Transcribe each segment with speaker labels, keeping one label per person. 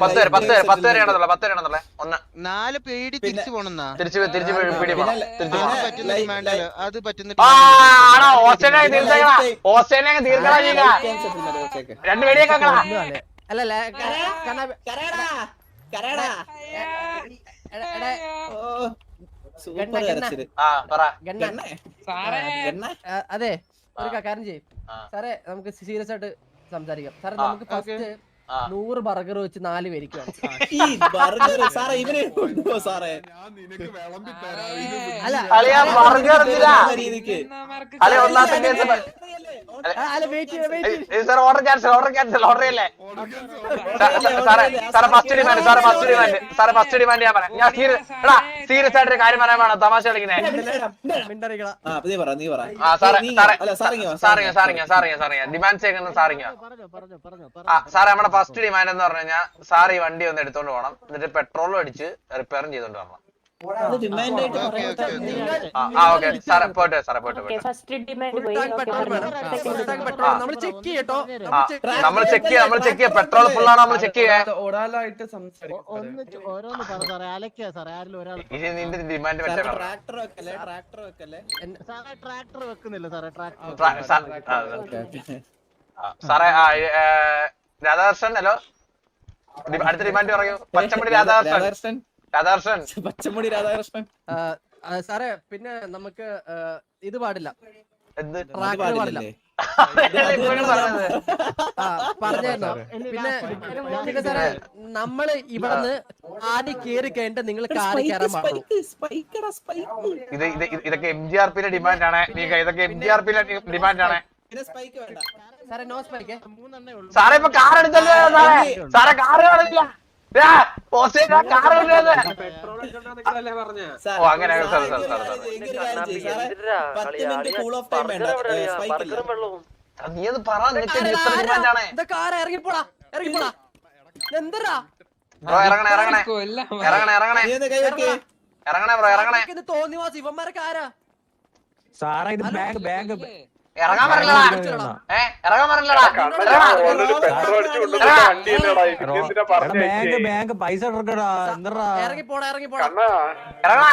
Speaker 1: പത്ത് പേര് പത്ത് പേര് പത്ത് പേരെയാണെന്നുള്ള പത്ത് പേരെയാണെന്നുള്ള ഒന്ന്.
Speaker 2: നാല് പേടി തിരിച്ചു പോണെന്നാ.
Speaker 1: തിരിച്ച് പോ- തിരിച്ച് പി- പിടി പോണം. തിരിച്ച്
Speaker 2: അത്
Speaker 1: പോണം ആണോ? ഓസ്ട്രേലിയ ഓസ്ട്രേലിയ രണ്ട്
Speaker 3: ഒരു കാര്യം ചെയ്യും.
Speaker 1: ആ.
Speaker 3: സാറേ നമുക്ക് സീരിയസ് ആയിട്ട് സംസാരിക്കാം. സാറേ നമുക്ക് ഫസ്റ്റ്. നൂറ് ബർഗർ വെച്ച് നാല് പേരിക്ക്
Speaker 4: ഈ ബർഗർ സാറേ ഇവന് സാറേ.
Speaker 3: അല്ല
Speaker 1: ഒന്നാം ബർഗർ
Speaker 4: രീതിക്ക്.
Speaker 1: അല്ലെ ഒന്നാമത്തെ case sir order cancel order cancel order ചെയ്യല്ലേ? സാറേ സാറേ ഫസ്റ്റ് ഡിമാൻഡ് സാറേ ഫസ്റ്റ് ഡിമാൻഡ് സാറേ ഫസ്റ്റ് ഡിമാൻഡ് ഞാൻ പറയാം. ഞാൻ സീരിയസ് എടാ സീരിയസ് ആയിട്ട് ഒരു കാര്യം പറയാൻ വേണം തമാശ കളിക്കുന്നേ.
Speaker 4: ആ
Speaker 1: സാറേ സാറേ
Speaker 4: സാറിങ്ങ
Speaker 1: സാറിങ്ങ സാറിങ്ങ സാറിങ്ങ ഡിമാൻഡ് ചെയ്യുന്ന സാറിങ്ങ
Speaker 3: പറഞ്ഞോ പറഞ്ഞോ പറഞ്ഞോ
Speaker 1: ആ സാറേ നമ്മുടെ ഫസ്റ്റ് ഡിമാൻഡ് എന്ന് പറഞ്ഞു കഴിഞ്ഞാൽ സാർ ഈ വണ്ടി ഒന്ന് എടുത്തോണ്ട് പോകണം എന്നിട്ട് പെട്രോളും അടിച്ച് റിപ്പയറും ചെയ്തോണ്ട് വരണം.
Speaker 3: നമ്മൾ ചെക്ക് ചെയ്യട്ടോ.
Speaker 1: നമ്മൾ ചെക്ക് ചെയ്യാം. നമ്മൾ ചെക്ക് ചെയ്യാം പെട്രോൾ ഫുൾ ആണ് നമ്മൾ ചെക്ക് ചെയ്യാം.
Speaker 5: ഒരാളായിട്ട്
Speaker 1: നിന്റെ ഡിമാൻഡ്
Speaker 4: ട്രാക്ടർ വെക്കല്ലേ? ട്രാക്ടർ വെക്കല്ലേ?
Speaker 6: സാറേ ട്രാക്ടർ വെക്കുന്നില്ല സാറേ. ട്രാക്ടർ
Speaker 1: സാറേ രാധാകൃഷ്ണൻ ഹലോ? അടുത്ത ഡിമാൻഡ് പറയൂ. പച്ചമുടി രാധാകൃഷ്ണൻ.
Speaker 4: രാധാകൃഷ്ണൻ. പച്ചമുടി രാധാകൃഷ്ണൻ.
Speaker 3: സാറേ പിന്നെ നമുക്ക് ഇത് പാടില്ല. പറഞ്ഞായിരുന്നോ പിന്നെ പിന്നെ സാറേ നമ്മൾ ഇവിടുന്ന് ആദ്യം കേറി കഴിഞ്ഞിട്ട് നിങ്ങൾ കാറി കയറാൻ
Speaker 1: ഇത് ഇത് ഇതൊക്കെ എം ജി ആർ പിയുടെ ഡിമാൻഡ് ആണ്. ഇതൊക്കെ എം ജി ആർ പിയുടെ ഡിമാൻഡ് ആണ്.
Speaker 3: സാറേ
Speaker 1: ഇപ്പൊ കാർ എടുത്തല്ലോ സാറേ. സാറേ കാർ കാണില്ല നീ അത് പറ നിനക്ക് ഇത് എത്ര ഡിമാൻഡ് ആണ്.
Speaker 3: ഇതൊക്കെ ആരാ ഇറങ്ങിപ്പോടാ ഇറങ്ങിപ്പോടാ. എന്തരാ
Speaker 1: ബ്രോ ഇറങ്ങണേ ഇറങ്ങണേ. ഇറങ്ങണേ ഇറങ്ങണേ.
Speaker 4: നീ ഒന്ന് കൈ വെക്ക്.
Speaker 1: ഇറങ്ങണേ? ബ്രോ ഇറങ്ങണേ.
Speaker 3: ഇത് തോന്നിവാസ് ഇവന്മാരൊക്കെ ആരാ?
Speaker 7: സാറേ ഇത് ബാങ്ക് ബാങ്ക്.
Speaker 1: ഇറങ്ങാൻ പറഞ്ഞില്ലടാ ഏ ഇറങ്ങാൻ പറഞ്ഞില്ലടാ
Speaker 7: ബാങ്ക് ബാങ്ക് പൈസ എന്താ
Speaker 1: ഇറങ്ങാ.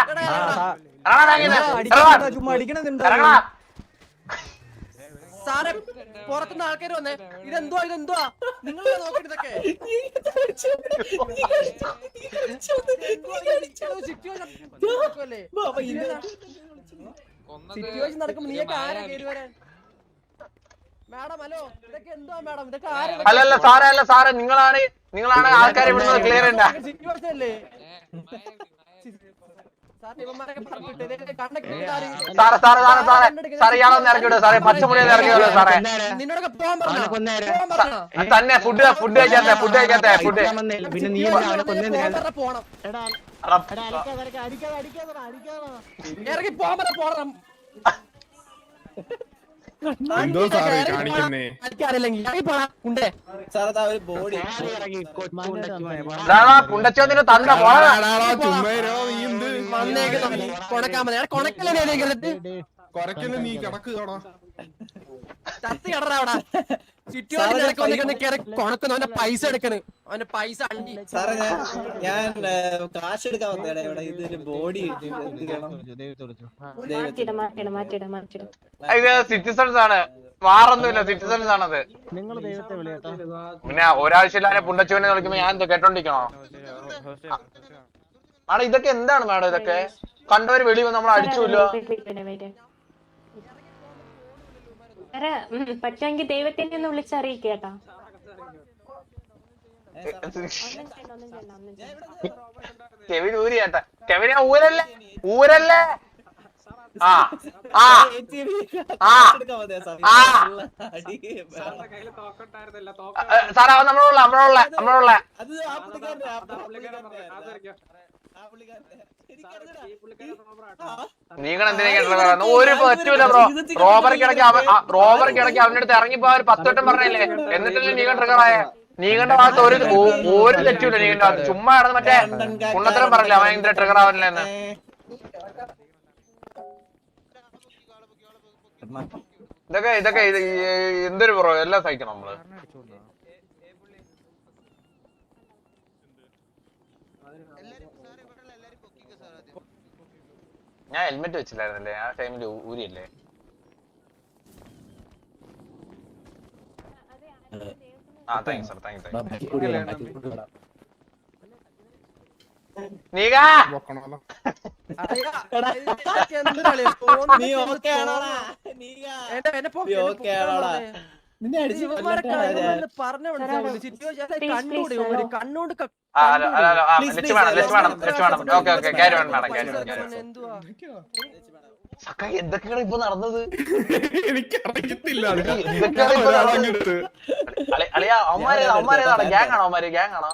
Speaker 3: ഇറങ്ങടാ.
Speaker 1: ഇറങ്ങാ.
Speaker 7: ചുമ്മാ
Speaker 1: ഇറങ്ങാ.
Speaker 3: സാറേ പുറത്തുനിന്ന് ആൾക്കാർ വന്നേ. ഇതെന്തുവാ ഇതെന്തുവാ? നിങ്ങൾ
Speaker 4: നോക്കിട്ടൊക്കെ
Speaker 3: സിറ്റുവേഷൻ നടക്കുമ്പോ നീയൊക്കെ ആരാ കയറി വരാൻ മാഡം ഹലോ ഇതൊക്കെ എന്തുവാ മാഡം ഇതൊക്കെ ആരാ
Speaker 1: അല്ലല്ല സാറേ അല്ല സാറേ നിങ്ങളാണ് നിങ്ങളാണ് ആൾക്കാരെ ഇവിടുന്ന് ക്ലിയർ സാറേ സാറേ സാറേ സാറേ ഇറക്കി വിടുക സാറേ പച്ചമുടി ഇറക്കി വിടുക സാറേ.
Speaker 3: പോകാൻ
Speaker 1: തന്നെ ഫുഡ് ഫുഡ് കഴിക്കാത്ത ഫുഡ് കഴിക്കാത്ത ഫുഡ്.
Speaker 3: ഇറങ്ങി പോകാൻ പോണം.
Speaker 5: എന്തോ സാറേ കാണിക്കുന്നേ.
Speaker 3: അടിക്കാറില്ലെങ്കിൽ ഇറങ്ങി പോടാ ഉണ്ടേ
Speaker 4: സാറേ ഒരു ബോഡി
Speaker 6: ഇറങ്ങി.
Speaker 1: ഇതാടാ പുണ്ടച്ചോത്തിന്റെ തന്ത പോണ
Speaker 5: ചുമ്മാരോ നീ എന്ത്?
Speaker 3: കൊണക്കല്ലേ
Speaker 5: നീ കിടക്കുകയാണോ
Speaker 3: ചത്തി കടറ കൊണക്കുന്നു. അവന്റെ പൈസ എടുക്കണ്. അവന്റെ പൈസ അണ്ടി.
Speaker 4: സാറേ ഞാൻ ഞാൻ കാശ് എടുക്കാൻ വന്നേടാ ഇവിടെ. ഇതൊരു ബോഡി എന്ത് ചെയ്യണം?
Speaker 8: മാറ്റിയിട മാറ്റിയിട മാറ്റിയിട മാറ്റിയിട.
Speaker 1: ഇത് സിറ്റിസൺസ് ആണ്. വാറൊന്നുമില്ല സിറ്റിസൺസ് ആണത്.
Speaker 6: നിങ്ങൾ ദൈവത്തെ വിളിയട്ടോ
Speaker 1: പിന്നെ ഒരാഴ്ചയില്ലാതെ പുണ്ടച്ചുവിനെ വിളിക്കുമ്പോ ഞാൻ എന്തോ കേട്ടോണ്ടിരിക്കണോ? മാഡം ഇതൊക്കെ എന്താണ് മാഡം ഇതൊക്കെ? കണ്ടവര് വെളി വന്ന് നമ്മൾ അടിച്ചുല്ലോ
Speaker 8: പറ്റുമെങ്കിൽ ദൈവത്തിനെ ഒന്ന് വിളിച്ചറിയിക്കേട്ടാ
Speaker 1: കെവിൻ കെവിനെ ഊരല്ലേ? ഊരല്ലേ? ആ ആ ആ.
Speaker 4: സാറേ
Speaker 1: അവൻ നമ്മളുള്ള നമ്മളുള്ള നമ്മളുള്ള ഒരു പറ്റൂല ബ്രോ. ഇടയ്ക്ക് അവന്റെ അടുത്ത് ഇറങ്ങിപ്പോ ഒരു പത്ത് വട്ടം പറഞ്ഞില്ലേ? എന്നിട്ടല്ലേ നീങ്ങ ട്രിഗറായ. നീങ്ങന്റെ ഭാഗത്ത് ഒരു ഒരു തെറ്റൂല നീങ്ങന്റെ ഭാഗത്ത് ചുമ്മാ കിടന്ന് മറ്റേ ഉണ്ണത്തരം പറഞ്ഞില്ല? അവൻ എന്തിനാ ട്രിഗർ ആവനില്ലെന്ന്
Speaker 4: എന്ന്
Speaker 1: ഇതൊക്കെ ഇതൊക്കെ എന്തൊരു ബ്രോ? എല്ലാം സഹിക്കണം നമ്മൾ
Speaker 2: എല്ലാരും സാർ ഇവിടെയുള്ള എല്ലാരും പൊക്കിക്കോ സാർ ആദ്യം
Speaker 1: ഞാൻ ഹെൽമെറ്റ് വെച്ചില്ലായിരുന്നല്ലേ? ആ ടൈമിൽ ഊരിയല്ലേ? ആ താങ്ക് സർ താങ്ക് താങ്ക്
Speaker 3: കണ്ണൂടി
Speaker 1: സക്കായി എന്തൊക്കെയാണ് ഇപ്പൊ നടന്നത്?
Speaker 5: എനിക്കറിയത്തില്ല
Speaker 1: അളിയാ ഗ്യാങ് ആണോ അവന്മാര് ഗ്യാങ് ആണോ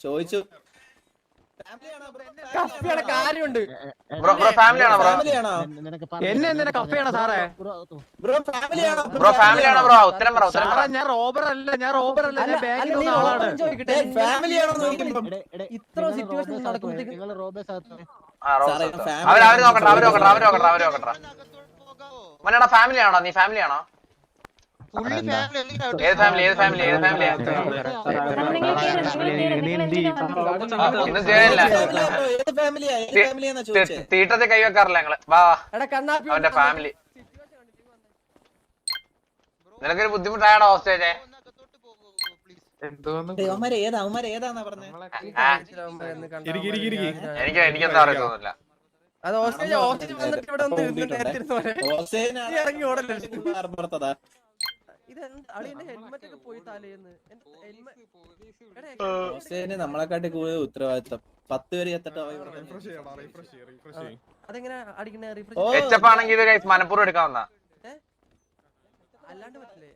Speaker 4: ചോദിച്ചു?
Speaker 3: കഫിയുടെ കാര്യമുണ്ട്?
Speaker 7: എന്നെ എന്തിനാ കഫിയാണോ സാറേ?
Speaker 4: Bro, family
Speaker 1: bro family bro? ഉത്തരം പറ ഉത്തരം പറ.
Speaker 7: സാറേ ഞാൻ റോബർ അല്ല ഞാൻ റോബർ അല്ല ഞാൻ ബാങ്കിൽ നിന്ന് ആളാണ്?
Speaker 3: ഇത്ര നടക്കുമ്പോഴത്തേക്കും
Speaker 4: അവർ
Speaker 1: നോക്കട്ടെ അവർ നോക്കട്ടെ അവർ നോക്കട്ടെ അവർ നോക്കട്ടെ ഫാമിലി ആണോ നീ ഫാമിലി ആണോ
Speaker 2: ഫുള്ളി ഫാമിലി
Speaker 4: വെക്കാറില്ല?
Speaker 1: തീട്ടത്തിൽ കൈവെക്കാറില്ല ഞങ്ങൾ വാ അവന്റെ ഫാമിലി നിനക്കൊരു ബുദ്ധിമുട്ടായടാ ഹോസ്റ്റേജെ. എനിക്ക് എനിക്കെന്താ പറയുന്നില്ല
Speaker 3: അത് ഓസ്ട്രേലിയ ഓസ്ട്രേലിയ വന്നിട്ട് ഇവിടെ ഒന്ന് ഇറങ്ങി ഓടല്ലേ?
Speaker 4: ഹോസേന് നമ്മളെക്കാട്ടി കൂടുതൽ ഉത്തരവാദിത്തം. പത്ത് പേര് എത്തട്ടോ
Speaker 5: റിഫ്രഷ് ചെയ്യടാ റിഫ്രഷ് ചെയ്യ റിഫ്രഷ് ചെയ്യ.
Speaker 3: അതെങ്ങനെ അടിക്കണേ? റിഫ്രഷ്
Speaker 1: മനപ്പൂർവം എടുക്കാവുന്ന
Speaker 3: അല്ലാണ്ട് പറ്റില്ലേ?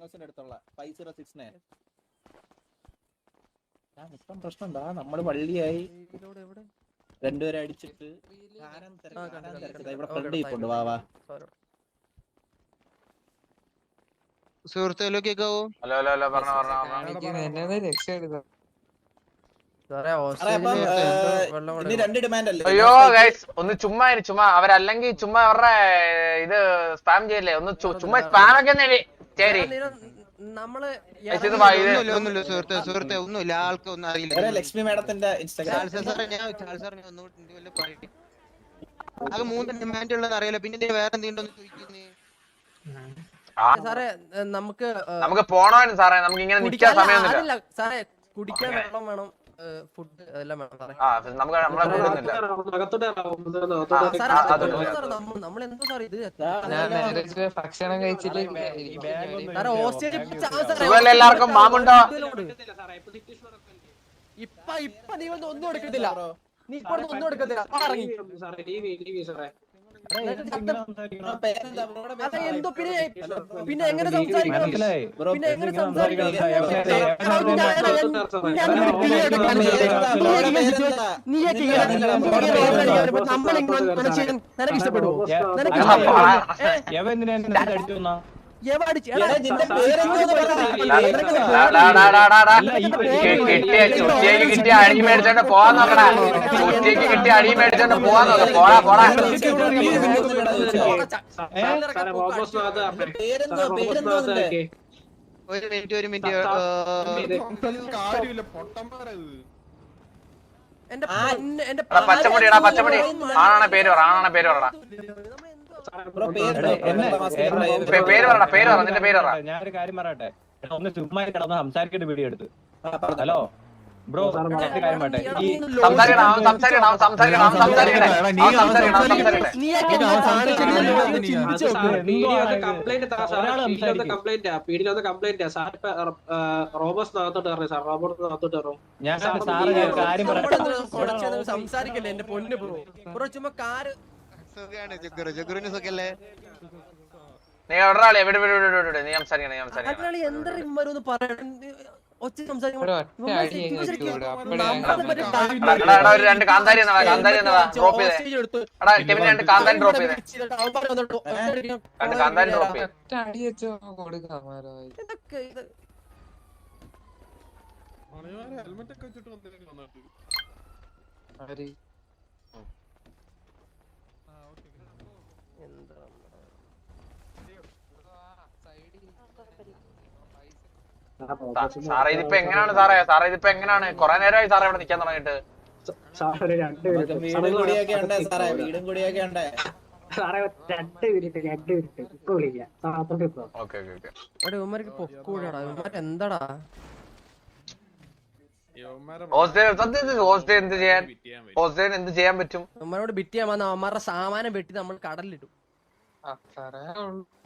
Speaker 4: ഹൗസിന്റെ അടുത്തുള്ള ഫൈവ് സീറോ സിക്സ് നയൻ ഇപ്പം പ്രശ്നം എന്താ? നമ്മൾ
Speaker 3: പള്ളിയായി എവിടെ?
Speaker 4: രണ്ടുപേരെ അടിച്ചിട്ട്? ഇവിടെ വാ വാ.
Speaker 2: കേക്കാവോ?
Speaker 1: ഹലോ ഹലോ ഹലോ പറഞ്ഞോ പറഞ്ഞോ അയ്യോ ഗൈസ് ഒന്ന് ചുമ്മാ ചുമ്മാ. അവരല്ലെങ്കിൽ ചുമ്മാ അവരുടെ ഇത് സ്പാം ചെയ്യല്ലേ? ഒന്ന് ചുമ്മാ സ്പാം ഒക്കെ ശരി. നമ്മൾ
Speaker 2: ഒന്നുമില്ല ഒന്നുമില്ല സുഹൃത്തെ സുഹൃത്തെ ഒന്നുമില്ല ആൾക്ക് ഒന്നും അറിയില്ല.
Speaker 4: ലക്ഷ്മി മാഡത്തിന്റെ ഇൻസ്റ്റാഗ്രാം
Speaker 2: മൂന്ന് ഡിമാൻഡ് ഉള്ളത് അറിയില്ല. പിന്നെ വേറെ എന്തെങ്കിലും ചോദിക്കുന്നേ.
Speaker 3: സാറേ നമുക്ക്
Speaker 1: നമുക്ക് പോണോ സാറേ നമുക്ക് ഇങ്ങനെ സമയം
Speaker 3: കുടിക്കാൻ
Speaker 1: സമയമൊന്നുമില്ല.
Speaker 3: സാറേ കുടിക്കാൻ വെള്ളം വേണം. ഫുഡ് എല്ലാം വേണം നമ്മൾ എന്തോ ഇത്?
Speaker 9: ഭക്ഷണം കഴിച്ചിട്ട്
Speaker 1: എല്ലാവർക്കും? മാമുണ്ടോ?
Speaker 3: ഇപ്പൊ ഇപ്പൊ നീ ഒന്നും ഒന്നും എടുക്കത്തില്ല. നീ ഇപ്പൊ ഒന്നും എടുക്കത്തില്ല. എന്തോ പിന്നെ പിന്നെ എങ്ങനെ സംസാരിക്കണം പിന്നെ എങ്ങനെ? സംസാരിക്കണം? നീയൊക്കെ നിനക്ക് ഇഷ്ടപ്പെടുവോ നിനക്ക് ഇഷ്ടപ്പെടുവോ
Speaker 1: കിട്ടിയ അടി മേടിച്ചോണ്ട് പോവാൻ നോക്കടാ ചുറ്റിയേക്ക് കിട്ടിയ അടി മേടിച്ചോണ്ട് പോവാൻ നോക്ക പോടാ പോടാ
Speaker 4: പേരെന്തോ പേരെന്തോ നിന്റെ
Speaker 2: ഒരു മിനിറ്റ് ഒരു മിനിറ്റ്
Speaker 3: എന്റെ
Speaker 1: പച്ചമുടി ആണാണ് പേര് പറ ആണാണ് പേര് പറടാ
Speaker 7: ഞാനൊരു കാര്യം പറയട്ടെ. ഒന്ന് ചുമ്മാ കിടന്ന് സംസാരിക്കേണ്ട വീഡിയോ എടുത്ത്. ഹലോ? ബ്രോ കാര്യം പറയട്ടെ. ഈ. ഞാൻ സാറ് ഞാൻ ഒരു കാര്യം പറയട്ടെ.
Speaker 3: സംസാരിക്കല്ലേ എന്റെ പൊന്നു ബ്രോ. ബ്രോ ചുമ്മാ കാര്
Speaker 2: സുഖാണ് ജഗുരു. ജഗുറിന് സുഖല്ലേ?
Speaker 1: നീ എവിടെ ആളെ എവിടെ എവിടെ എവിടെ എവിടെ നീ സംസാരിക്കണം നീ സംസാരിക്കണം.
Speaker 3: എന്താ ഇമ്മരൊന്ന് പറയണം ഒച്ച
Speaker 9: വിടും.
Speaker 1: ഒരു രണ്ട് കാന്താരി എന്നടാ കാന്താരി എന്നടാ ഡ്രോപ്പ് ചെയ്തേ. എടാ കെവിൻ രണ്ട് കാന്താരി ഡ്രോപ്പ് ചെയ്തേ. രണ്ട് കാന്താരി ഡ്രോപ്പ് ചെയ്തേ.
Speaker 9: ഒറ്റ അടി വെച്ചോ കൊടുക്കാം
Speaker 3: ഇതൊക്കെ ഇത്.
Speaker 5: ഹെൽമെറ്റ് ഒക്കെ വെച്ചിട്ട് വന്നിട്ട് വന്നിട്ട്
Speaker 9: ആര്
Speaker 3: എന്താ
Speaker 9: സൈഡിൽ പൈസ
Speaker 1: സാ- സാറേ ഇതിപ്പോ എങ്ങനെയാണ് സാറേ? സാറേ? ഇതിപ്പോ എങ്ങനെയാണ് കൊറേ നേരമായി സാറേ ഇവിടെ നിക്കാൻ തുടങ്ങിയിട്ട്.
Speaker 10: വീടും കൂടിയൊക്കെ ഉണ്ട് സാറേ. വീടും കൂടിയൊക്കെ ഉണ്ട്.
Speaker 3: എന്താടാ
Speaker 1: സത്യത്തിൽ ഹോസ്റ്റേൻ എന്ത് ചെയ്യാൻ? എന്ത് പറ്റും?
Speaker 3: ബിറ്റ് ചെയ്യാൻ വന്ന അവന്മാരുടെ സാമാനം വെട്ടി നമ്മൾ കടലിലിടും.
Speaker 9: അത്രേ ഉള്ളൂ.